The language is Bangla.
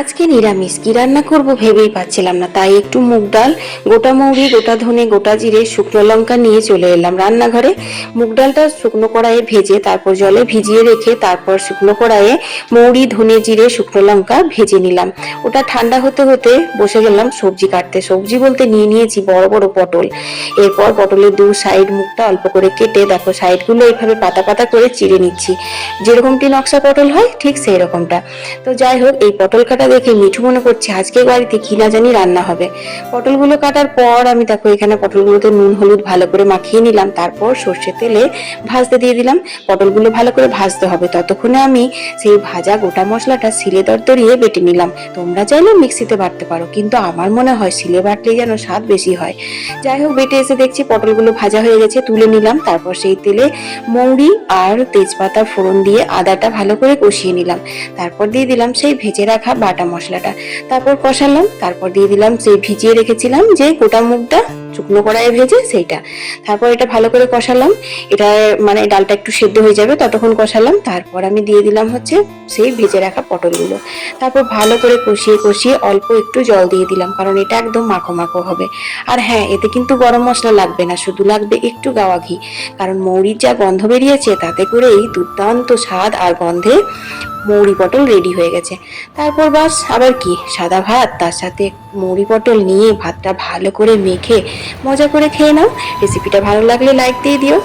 আজকে নিরামিষ, কি রান্না করব ভেবেই পাচ্ছিলাম না। তাই একটু মুগ ডাল, গোটা মৌরি, গোটা ধনে, গোটা জিরে, শুকনো লঙ্কা নিয়ে চলে এলাম রান্নাঘরে। মুগ ডালটা শুকনো কড়াইয়ে ভেজে, তারপর জলে ভিজিয়ে রেখে, তারপর শুকনো কড়াইয়ে মৌরি, ধনে জিরে, শুকনো লঙ্কা ভেজে নিলাম। ওটা ঠান্ডা হতে হতে বসে গেলাম সবজি কাটতে। সবজি বলতে নিয়ে নিয়েছি বড় বড় পটল। এরপর পটলের দু সাইড মুখটা অল্প করে কেটে, দেখো সাইডগুলো এইভাবে পাতা পাতা করে চিড়ে নিচ্ছি। যেরকমটি নকশা পটল হয়, ঠিক সেই রকমটা তো যাই হোক, এই পটল কাটা দেখে মিঠু মনে করছে, আজকে বাড়িতে কি না জানি রান্না হবে। পটলগুলো কাটার পর আমি দেখো এখানে পটলগুলোতে নুন, হলুদ ভালো করে মাখিয়ে নিলাম। তারপর সর্ষের তেলে ভাজতে দিয়ে দিলাম। পটলগুলো ভালো করে ভাজতে হবে। ততক্ষণে আমি সেই ভাজা গোটা মশলাটা শিলে দরদরিয়ে বেটে নিলাম। তোমরা চাইলে মিক্সিতে বাটতে পারো, কিন্তু আমার মনে হয় শিলে বাটলে যেন স্বাদ বেশি হয়। যাই হোক, বেটে এসে দেখছি পটলগুলো ভাজা হয়ে গেছে, তুলে নিলাম। তারপর সেই তেলে মৌরি আর তেজপাতা ফোড়ন দিয়ে আদাটা ভালো করে কষিয়ে নিলাম। তারপর দিয়ে দিলাম সেই ভেজে রাখা বাটা মশলাটা। তারপর কষালাম, তারপর দিয়ে দিলাম সেই ভিজিয়ে রেখেছিলাম যে গোটা মুগটা শুকনো কড়াইয়ে ভেজে সেইটা। তারপর এটা ভালো করে কষালাম, এটা মানে ডালটা একটু সেদ্ধ হয়ে যাবে ততক্ষণ কষালাম, তারপর আমি দিয়ে দিলাম হচ্ছে সেই ভেজে রাখা পটলগুলো। তারপর ভালো করে কষিয়ে কষিয়ে অল্প একটু জল দিয়ে দিলাম, কারণ এটা একদম মাখো মাখো হবে। আর হ্যাঁ এতে কিন্তু গরম মশলা লাগবে না, শুধু লাগবে একটু গাওয়া ঘি। কারণ মৌরির যা গন্ধ বেরিয়েছে, তাতে করেই দুর্দান্ত স্বাদ আর গন্ধে মৌরি পটল রেডি হয়ে গেছে। তারপর বাস, আবার কি? সাদা ভাত, তার সাথে মৌরি পটল নিয়ে ভাতটা ভালো করে মেখে মজা করে খেয়ে নাও। রেসিপিটা ভালো লাগলে লাইক দিয়ে দিও।